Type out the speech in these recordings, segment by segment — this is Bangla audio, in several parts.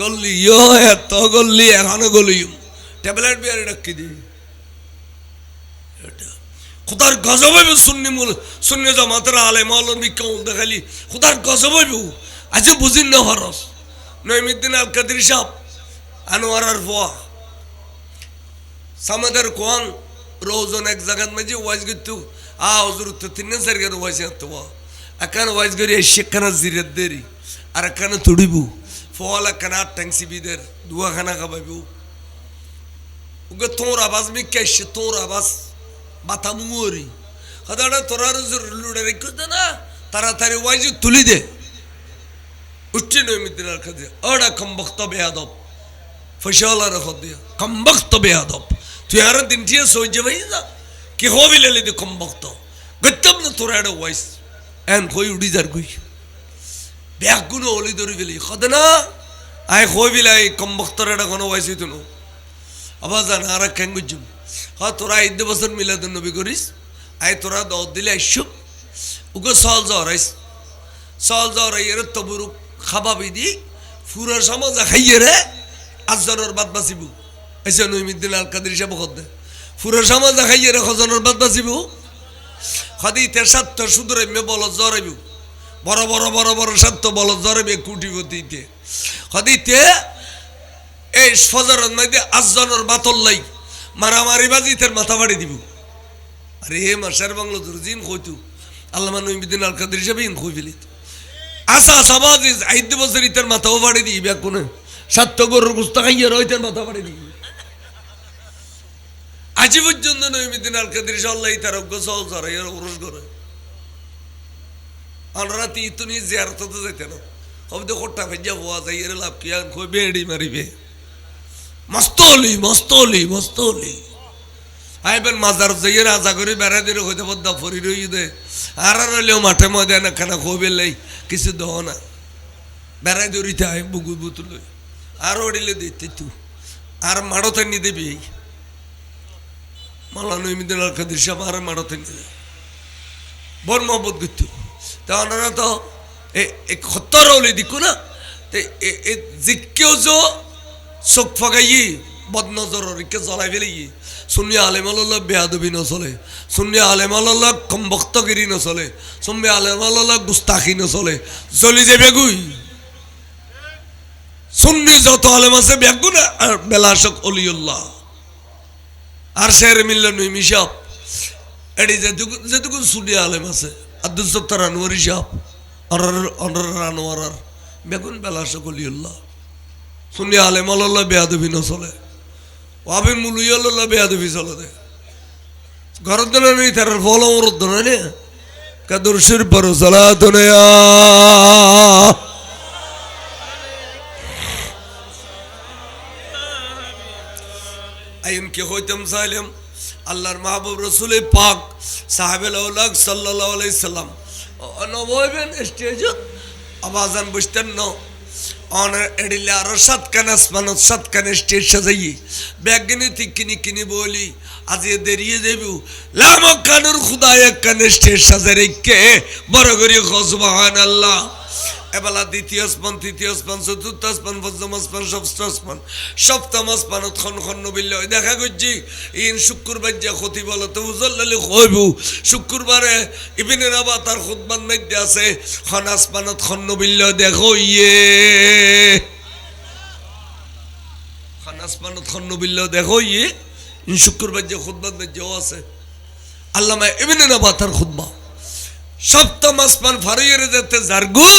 গল্লি ইয়ো এত গল্লি এখনও গলিম ট্যাবলেট বিয়ারে ডাকি দি খুদার গজব হইব সুন্নি মূল, সুন্নি জামাতের আলে মালন বিক্ষম দেখালি। খুদার গজব হইব আজ বুঝিন না হরস। নইমুদ্দিন আল কাদির সাহ আনোয়ার আর ফোয়া সামাদের কোয়াং, রোজন এক জায়গাত মাঝে ওয়াজ গিতু আ, হজুর, তো তিন সারিগার ওয়াজ তো একান ওয়াজ করি সেখানে জিরের দেরি। আর এখানে তুড়িবু ফল আট ট্যাংসি বিদের দুয়া খানা খাবাইবু ওকে তোর আবাজ মি কেসে তোর আবাজ বাতা মুড়ি হদাটা তোরা লুড়ে রেখে দে না তাড়াতাড়ি ওয়াজ তুলি দে উঠছে নৈমিদ্দিন আর খাদে ওটা কম বক্তব্য আদব ফসলা রখ দিয়া কম বক্তব্য আদব তুই আর দিন ঠিক সহ্য ভাই না কি হবি লেলি দি কম বক্ত গত্যম না তোরা একটা ওয়াইস এন কই উড়ি যার কই ব্যাগগুলো অলি ধরি ফেলি। খদে না আয় কই বিলাই কম বক্তর একটা কোনো ওয়াইস হইতো না। আবার জান আর কেন বুঝুম হ্যাঁ তোরা ঈদ বছর মিলাদুন নবী করিস। আয় তোরা দশ দিলে আইসু। ওকে সল জ্বর আইস। সল জ্বর আইয়ের তবুরু খাবাবি দি ফুরের সমাজা খাইয়ে রে আজজনের বাদ বাঁচিব। এসে নইমিদ্দিন আল কাদির সাহেব খদ্দে। ফুরের সমাজা খাইয়ে রে খজনের বাদ বাঁচিব। খাদি তে সাত্য সুদরে মে বল জরাইব বড় বড় বড় বড় সাত্য বল জরাইবে কুটিপতিতে খাদি তে এই ফজরের মধ্যে আজজনের বাতল লাই, মারামারি বাজি তার মাথা বাড়ি দিব। আরে হে মাসার বাংলো দুরজিন কইতু। আল্লাহ নইমিদ্দিন আল কাদির সাহেব ইন কই ফেলিত। আসা আসা বাজি আইদ বছর ইতার মাথাও বাড়ি দিই ব্যাগ কোনে? সাত্য গরুর গুস্তা খাইয়ে রইতেন, মাথা বাড়ি দিই আজি পর্যন্ত নইমিদ্দিন আল কাদির সাল্লাহ তার অজ্ঞ সহল চড়াই উরস করে। আমরা তি তুমি জিয়ারত তো যেতে না। হবে তো কোট্টা ভেজা হওয়া যাই, এর লাভ কি? আর কই বেড়ি মারিবে? মস্ত হলি মস্ত হলি মস্ত হলি আইবেন মাজার যাইয়ে রাজা করে বেড়া দিয়ে হইতে বদ্দা ফরি রই দে। আর আর হইলেও মাঠে ময়দান না খানা খোবে লাই, কিছু দেহ না। বেড়াই দৌড়িতে আয় বুগু বুতুল আর ওড়িলে দিতে তু। আর মাড়তে নি দেবি মালা নইমিদিন আর কাদির সাহেব, আর মাড়তে নি দেবে বর মহব্বত করতো তা ওনারা তো খত্তর হলে দিকু না? তে জিকেও যো চোখ ফাগাই বদনজর রিকে জ্বলাই ফেলি শুনি আলেমাল্লাহ বেয়াদবি নচলে শুনি আলেমাল্লাহ কমবক্তগিরি নচলে শুনি আলেমাল্লাহ গুস্তাখি নচলে, জ্বলি যাবে গুই সুন্নি যত আলেম আছে ব্যাগু না, আর বেলাসক অলিউল্লাহ। আর শের মিল্লা নুই মিসাব এটি যেটুকু যেটুকু সুন্নি আলেম আছে। আব্দুল সত্তার আনোয়ারি সাহ অনার অনার আনোয়ার বেগুন বেলাসক অলিউল্লাহ সুন্নি আলেম আল্লাহ বেয়াদবি নচলে, ওয়াবে মুলুইয়াল্লাহ বেয়াদবি চলে ঘরের দিনে নেই তার ফল আমার দিনে নে কাদুর শির পর সালাতুনিয়া আইন কে হইতাম সাইলাম আল্লাহর মাহবুব রসুল পাক সাহেবেল সাল্লাহ আলাইসাল্লাম নবইবেন স্টেজত আবাজান বুঝতেন ন। এডিলে আরও সাতখান আসমানত সাতখান স্টেজ সাজাই ব্যাগিনী তিকিনি কিনি বলি, আজ দেরিয়ে দেবু লামক কানুর খুদায় একখান স্টেজ সাজাই রেখে বড় করি খসবাহান আল্লাহ এবেলা দ্বিতীয় আসমান তৃতীয় আসমান চতুর্থ আসমান পঞ্চম আসমান ষষ্ঠ আসমান সপ্তম আসমানত খন খন নবিল্ল দেখা করছি, ইন শুক্রবার যে ক্ষতি বলো তো উজল্লালি কইব শুক্রবারে ইবিনের আবার তার খুদবান মধ্যে আছে খন আসমানত খন নবিল্ল, দেখো ইয়ে। খন আসমানত খন নবিল্ল, দেখো ইয়ে। ইন শুক্রবার যে খুদবান মধ্যেও আছে। আল্লামা ইবিনের আবার তার খুদবা সপ্তম আসমান ফারুইয়ের যেতে জারগুই।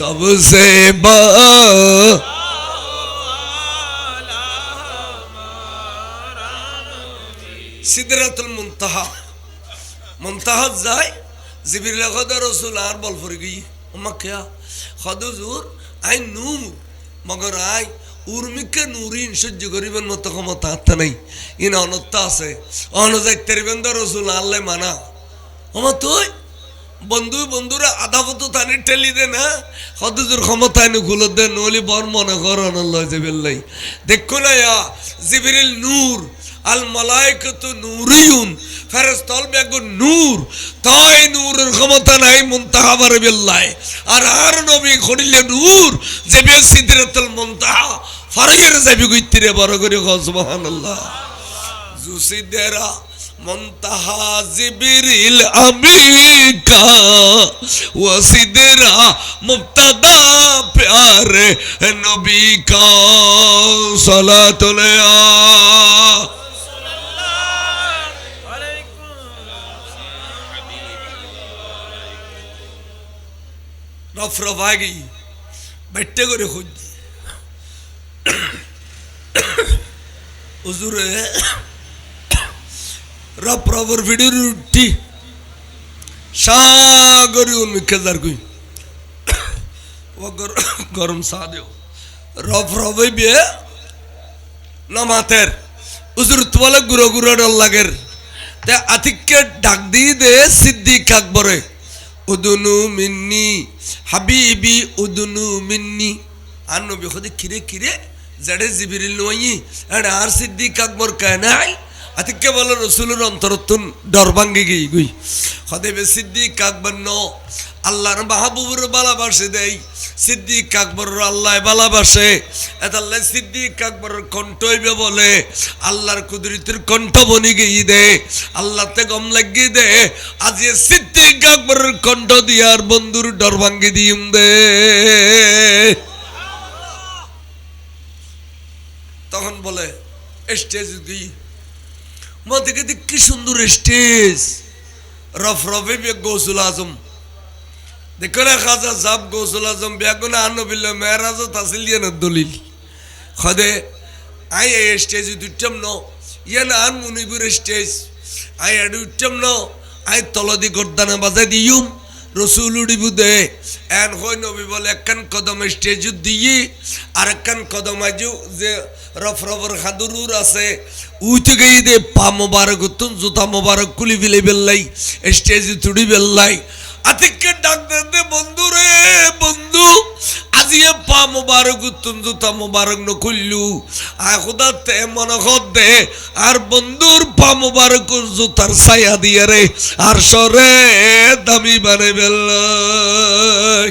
सबसे बा সিদরাতুল মুনতাহা মুনতাহা যায় জিবির খদা রসুল আর বল ফরে গই ওমা কেয়া খদ হুজুর I Noor Magar I উর্মিকে Nurin সহ্য করিবেন মতো ক্ষমতা হাতে নাই ইন অনত্য আছে অনজাইতেরিবেন তো রসুল আল্লাহ মানা আমার তুই বন্ধু, বন্ধুরা, আধা পথ তানি ঠেলি দে না। হতজুর ক্ষমতা এনে খুলে দে নলি বর মনে কর আল্লাহ জেবিল্লাই দেখো না ইয়া, জিবিরিল নূর, আল মালাইকাতু নূরিয়ুন, ফেরেশতাল বেগো নূর, তাই নূরের ক্ষমতা নাই মুনতাহা বারে বিল্লাহ। আর আর নবী খড়িলে নূর জেবে সিদরাতুল মুনতাহা ফারগের যাবি গইতিরে বড় করে সুবহানাল্লাহ। জুসিদেরা মন্তাহা জিবিরিল আমিকা ওয়াসিদেরা মুবতাদা প্যারে নবী কা সালাতুল্লাহ রফ রফাগি বেটে করে খুঁজ হুজুরে যার কই। ও গরম সা দেও। রফ রবে বিয়ে নমাতের। হুজুর তোমালে গুঁড়ো গুঁড়ো ডল লাগের। তে আতিককে ডাক দিয়ে দে সিদ্দিক আকবরে। উদুনু মিন্নি, হাবিবি উদুনু মিন্নি। আর নবী খোদে কিরে কিরে, জড়ে জিবিরিল নই আর সিদ্দিক আকবর কানাই অন্তরত্বন ডর ভাঙ্গে গিয়ে গুই। হদেবে সিদ্দিক আকবর, ন, আল্লাহর মাহবুবুর ভালোবাসে দেয় সিদ্দিক আকবর, আল্লাহ ভালোবাসে। এতাল্লাহ সিদ্দিক আকবর কণ্ঠইবে বলে, আল্লাহর কুদরিতের কণ্ঠ বনি গিয়ে দে, আল্লাহতে গম লাগিয়ে দে। আজ সিদ্দিক আকবরের কণ্ঠ দিয়ার বন্ধুর ডর ভাঙ্গে দিম দে। তখন বলে, স্টেজ দিই মা, দেখে দেখ কি সুন্দর স্টেজ। রফ রফে বে গৌসুল আজম। দেখো না খাজা সাব গৌসুল আজম বেগুন আনবিল্ল মেহরাজ তাসিল ইয়ে দলিল। খদে, আই এই স্টেজ দুটম ন। ইয়ে না আন মুনিবুর স্টেজ। আই এডু উঠম ন। আই তলদি গর্দানা বাজাই দিউম রসুল উড়িবু দে এন হই নবী বলে একখান কদম স্টেজ দিয়ে আর একখান কদম আজু যে রফ রফর খাদুরুর আছে। উঠে গিয়ে দে পা মোবারক তুন জুতা মোবারক কুলি ফিলে বেল্লাই, স্টেজ তুড়ি বেল্লাই। আতিককে ডাক দে বন্ধু রে, বন্ধু। আজিয়ে পা মোবারক তুন জুতা মোবারক ন খুললু আর খুদা, তে মনে দে। আর বন্ধুর পা মোবারক জুতার ছায়া দিয়ে রে, আর সরে দামি বানে বেল্লাই।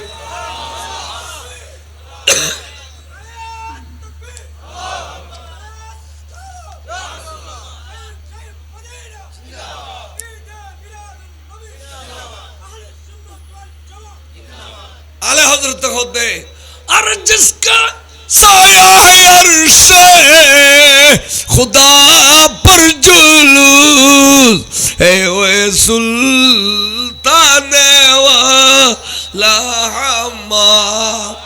حضرت ہوتے اور جس کا سایہ عرش خدا پر جلوس، اے وے سلطان والا ہمارا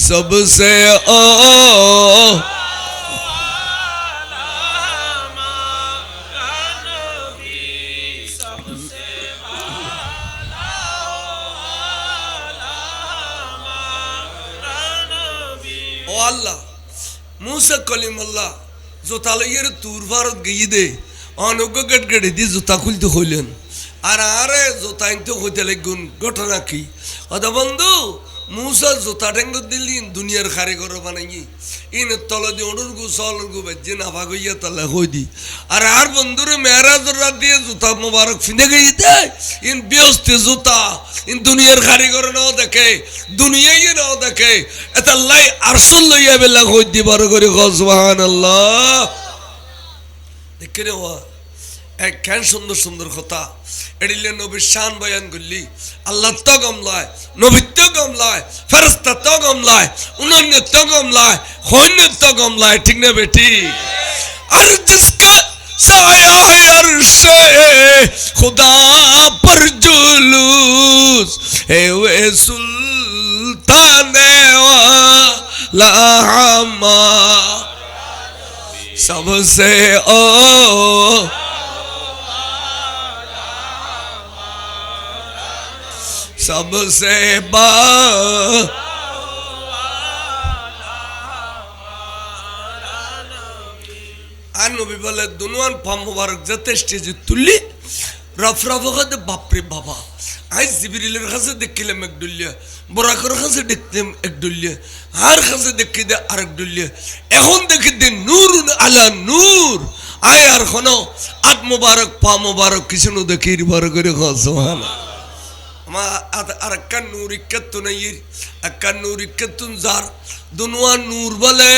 سب سے آ আল্লাহ, মুসা কলিমুল্লাহ, জোতা লইয়ের তুর ভারত গিয়ে দে। অনজ্ঞ গেট গেটে দিয়ে জোতা খুলতে হইলেন। আর আরে জোতা আনতে হইতে লাগুন ঘটনা কি? অদা বন্ধু মুসা জোতা ঠেঙ্গ দিলি দুনিয়ার কারিগর বানাই ইন তল দিয়ে ওড়ুর গু সলর গু বেজে না ভাগ হইয়া তাহলে হই দি। আর আর বন্ধুরে মেয়েরাজ রাত দিয়ে জুতা মোবারক ফিনে গই দে। ইন ব্যস্তে জুতা, ইন দুনিয়ার কারিগর নাও দেখে দুনিয়াই নাও দেখে। এটা লাই আরসুল লইয়া বেলা হই দি, বড় করে সুবহান আল্লাহ দেখে রে ওয়া এক কেন সুন্দর সুন্দর কথা এডিলে নবীর শান বয়ান করলি আল্লাহ তো গমলায় নবীর তো গমলায় ফেরস্তা তো গমলায় উনন্য তো গমলায় হন্য তো গমলায় ঠিক না বেটি আর জিসকা साया है अर्श खुदा पर जुलूस है वे सुल्तान वाला हमा सबसे ओ सबसे बा আর নবী বলে দুনুয়ান ফাম মুবারক যাতে স্টেজে তুললি রফরফ কাদে বাপরে বাবা আই জিবিরিলের কাছে দেখিলাম এক ডুলিয়া বরাকর কাছে দেখলাম এক ডুলিয়া আর কাছে দেখি দে আরেক ডুলিয়া এখন দেখি দে নূর আলা নূর আয় আর হন আত মুবারক পা মুবারক কিছু দেখি বারো করে খাওয়া nur ikkattun ayir, akkan nur ikkattun zar. দুনুয়া নূর বলে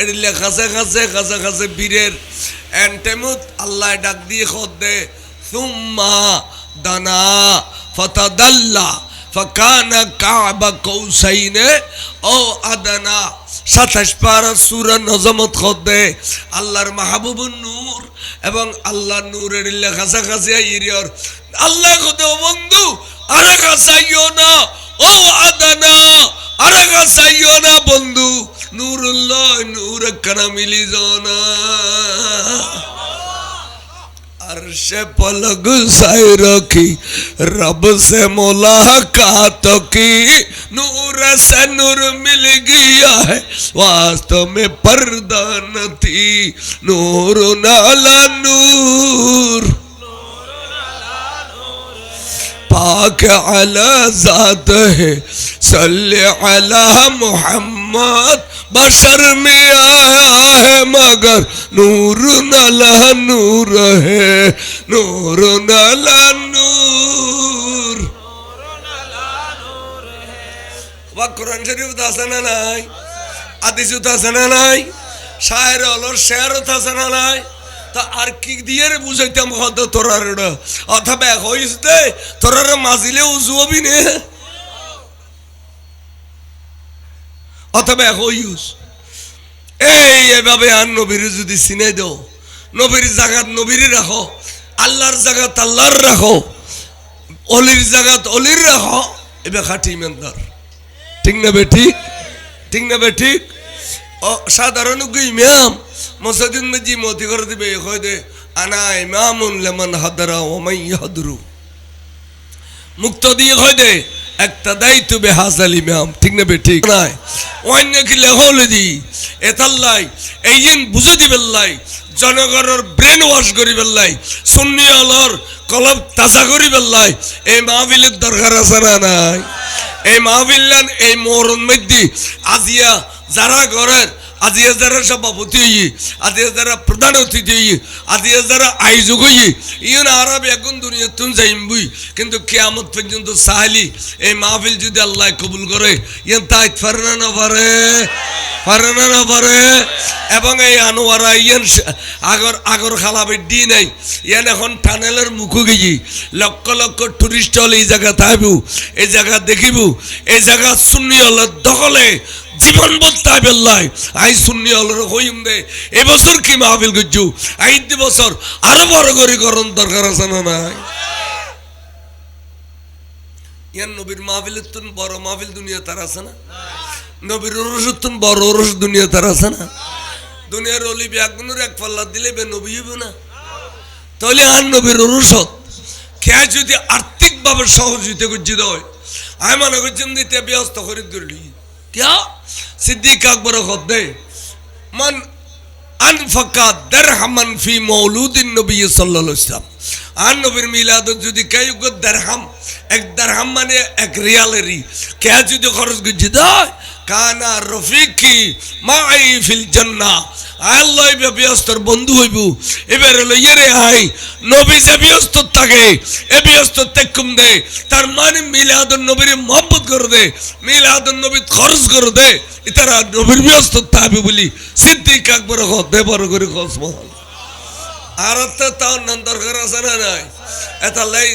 এডিলে খাসে খাসে খাসে খাসে বীরের এন্টেমুত আল্লাহ ডাক দিয়ে খদ দে সুম্মা দানা ফতাদাল্লা ফকানা কাবা কৌসাইনে ও আদানা সাতাশ পারা সুরা নজমত খদ আল্লাহর মাহবুবুন নূর এবং আল্লাহ নূরের লেখা খাসে ইরিয়র আল্লাহ খদে বন্ধু আরাক আসাইও না ও আদানা আরাক আসাইও না رب سے ملاقات کی نور سے نور مل گیا ہے واستو میں پردہ نہ تھی نور نالا نور پاک علی ذات ہے صلی علی محمد بشر میں آیا ہے مگر نور نلہ نور ہے نور نلہ نور কোরআন শরীফ তো আছে না নাই আদিসু তো আছে না নাই শায়ের অলর শেয়ারও তো আছে না নাই তা আর কি দিয়ে বুঝাইতাম হয়তো তোরার অথবা হইস দে, তোরার মাজিলে উজু হবি নে? অথবা হইস। এই, এভাবে আর নবীর যদি চিনে দাও, নবীর জাগাত নবীর রাখো, আল্লাহর জাগাত আল্লাহর রাখো, অলির জাগাত অলির রাখো, এবার খাটি ইমানদার। ঠিক না বে ঠিক ঠিক না বে ঠিক সাধারণ ইমাম। মসজিদ মজি মতি করে দিবে কয় দে, আনা ইমামুন লেমন হাদারা ওমাই হাদরু মুক্ত দিয়ে কয় দে, একটা দায়িত্ব বে হাসাল ইমাম, ঠিক না বে ঠিক নাই? অন্য কি লেখলে দি, এতাল্লাই, এই দিন বুঝে দিবেল্লাই জনগণের ব্রেন ওয়াশ করি বেল্লাই সুন্নি আলর কলব তাজা করি বেল্লাই এই মাহফিলের দরকার আছে না নাই? এই মাহফিল্লান এই মরণ মধ্যে আজিয়া যারা ঘরের আজিয়া যারা সভাপতি হই আজিয়া যারা প্রধান অতিথি হই আজিয়া যারা আয়োজক হই ইয়ন আরব এখন দুনিয়া তুন যাইম বুই। কিন্তু কেয়ামত পর্যন্ত সাহালি, এই মাহফিল যদি আল্লাহ কবুল করে, ইয়ান তাই পারে না পারে পারে না পারে। এবং এই আনোয়ারা ইয়ান আগর আগর খালাবে ডি নাই। ইয়ান এখন টানেলের মুখো গিয়ে লক্ষ লক্ষ টুরিস্ট হলে এই জায়গা থাকব এই জায়গা দেখিব, এই জায়গা শূন্য হলে দখলে জীবন বলতে বেল্লাই আই শূন্য হলে হইম দে। এবছর কি মাহফিল করছু? আই দি বছর আরও বড় করে করণ দরকার আছে না নাই? ইয়ান নবীর মাহফিলের তুন বড় মাহফিল দুনিয়া তার আছে না? নবীর ওরসের তুন বড় ওরস দুনিয়া তার আছে না? দুনিয়ার অলি ব্যাগুনের এক পাল্লা দিলে বে নবী হইব না? তাহলে আর নবীর ওরসত খেয়া যদি আর্থিকভাবে সহযোগিতা করছি হয়। আমি মনে করছি ব্যস্ত করে ধরলি क्या सिद्दीक अकबर खुदे मन अनफका दरहमन फी मौलूदिन नबी सल्लल्लाहु अलैहि वसल्लम आन नबीर मिलाद যদি কেউ দরহাম এক দরহাম মানে এক রিয়ালেরি কে যদি খরচ গুজি দেয় কানা রফিকি মাই ফিল জান্নাহ। আল্লাহ ব্যস্তর বন্ধু হইব। এবার হলো ইয়ে আই নবী যে ব্যস্ত থাকে, এ ব্যস্ত তেকুম দে। তার মানে মিলাদুন নবীর মোহাম্মত করে দে, মিলাদুন নবী খরচ করে দে। ইতারা নবীর ব্যস্ত থাকবে বলি সিদ্দিক আকবর দে বড় করে মহল আর তাও দরকার আছে না নাই? এটা লাই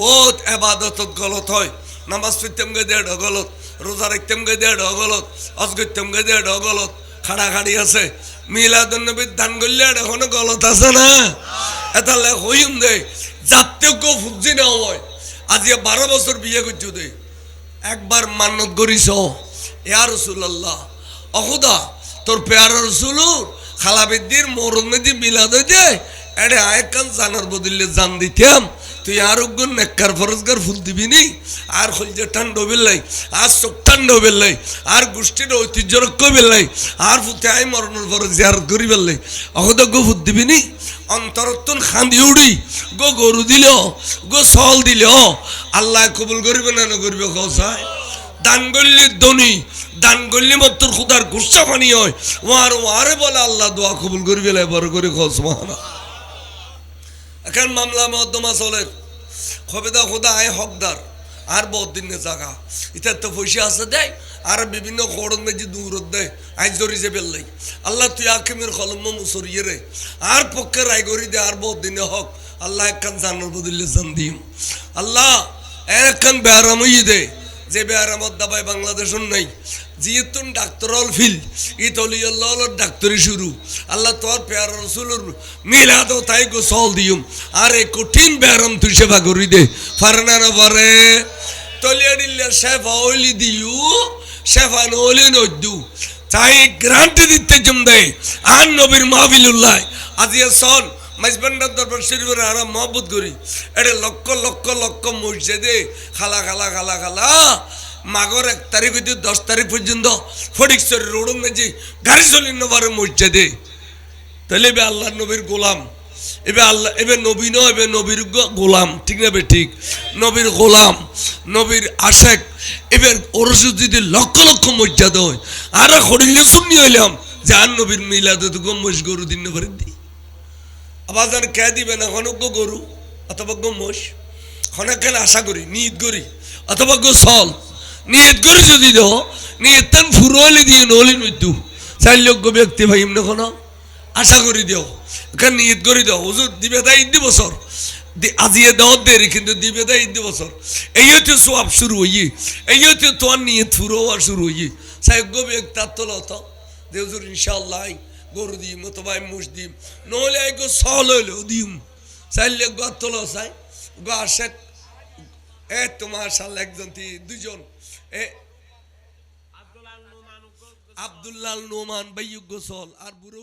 বহুত এবাদত গলত হয়। নামাজ পড়তাম গে গলত। রোজা রাখতাম গে দেড় গলত অজ করতাম গে দেড় খাড়া খাড়ি আছে। মিলাদুন নবীর দান করলে এখনও গলত আছে না? এটা লাই হইম দে যাতে কেউ ফুজি না হয়। আজি বারো বছর বিয়ে করছ দে। একবার মান্নত করিস ইয়া রসুল্লাহ অহুদা তোর পেয়ার রসুল খালাবিদ্দির মরণ মেদি মিলাদ হয়ে এডে আয়কান জানার বদলে জান দিতাম। তুই আর উগ্র নেককার ফরজগার ফুল দিবি নি? আর হলজে ঠান্ড বেল্লাই আর চোখ ঠান্ড বেল্লাই আর গোষ্ঠীর ঐতিহ্য রক্ষ বেল্লাই আর ফুতে আই মরণের পর জিয়ারত করি অহদ গো ফুট দিবি নি? অন্তরত্তন খান্দি উড়ি, গো গরু দিল, গো সল দিল। আল্লাহ কবুল করিবে না না করিবে কসায় দান করলে ধনী, দান করলে খুদার গুসা পানি হয়। ওয়ার ওয়ারে বলে আল্লাহ দোয়া কবুল করিবে বড় করে খস মহানা এখন মামলা মহদ্দমা চলে। খবেদা খোদা আয় হকদার। আর বহুত দিন জাগা এটা তো পয়সা আছে দেয় আর বিভিন্ন খড়ন মেজি দূরত দেয় আজ ধরিছে বেললাই আল্লাহ তুই আকিমের কলম মুসরিয়ে রে আর পক্ষে রায় করি দে, আর বহুত দিনে হক। আল্লাহ একখান জানার বদলে জান দিম। আল্লাহ একখান হইয়ে দে। যে বেহারামত দাবাই বাংলাদেশের নাই যেহেতু ডাক্তার অল ফিল ই তলিয়াল্লাহ ডাক্তারি শুরু। আল্লাহ তোর পেয়ার রসুলুর মিলাদ তাই গো সল দিউম আর কঠিন বেহারাম তুই সেবা করি দে। পারে না পারে। তলিয়া দিল্লা শেফা ওলি দিউ শেফা নলি নদ্দু তাই গ্রান্টি দিতে জম দেয় আর নবীর মাহবিলুল্লাহ আজিয়া সন মাইজবান্ডার দরবার শরীফের আরাম মহব্বত করি। এটা লক্ষ লক্ষ লক্ষ মসজিদে খালা খালা খালা খালা, মাগর এক তারিখ হইতে দশ তারিখ পর্যন্ত ফটিকশ্বরী রোড মেজি গাড়ি চলি নবারে মসজিদে। তাহলে এবার আল্লাহ নবীর গোলাম। এবার আল্লাহ এবার নবী নয় এবার নবীর গোলাম। ঠিক না ঠিক? নবীর গোলাম, নবীর আশেক এবার ওরসু যদি লক্ষ লক্ষ মর্যাদা হয়, আর হরিলে শুনি হইলাম। যে আর নবীর মিলাদে তো গম্মস গরু দিন করে দি আবার যেন কে না? হনক গরু, অথবা গো মোষ? হনকেন আশা করি, নিয়ত করি, অথবা গো সল নিয়ত করি যদি দেহ, নিয়ত তেন ফুরলি দিয়ে নলি মৃত্যু চার লক্ষ ব্যক্তি ভাই এমনি কোনো আশা করি দিও এখানে নিয়ত করি দাও হুজুর, দিবে তাই ইন্দি বছর। আজিয়ে দেওয়ার দেরি, কিন্তু দিবে তাই ইন্দি বছর। এই হচ্ছে সোয়াব শুরু হইয়ে, এই হচ্ছে তোমার নিয়ত ফুরো হওয়া শুরু হইয়ে। সাহেব ব্যক্তি তার তোলা হতো যে হুজুর ইনশাল্লাহ গরু দিম অথবা মুস দিম নহলে আই গো সল হইলেও দিম। চাইলে গা তোলো চাই। গো শেখ। এ তোমার সাল একজন তি- দুজন এ আব্দুল্লাল নোমান বাইয়ুগ গোসল। আর বুড়ো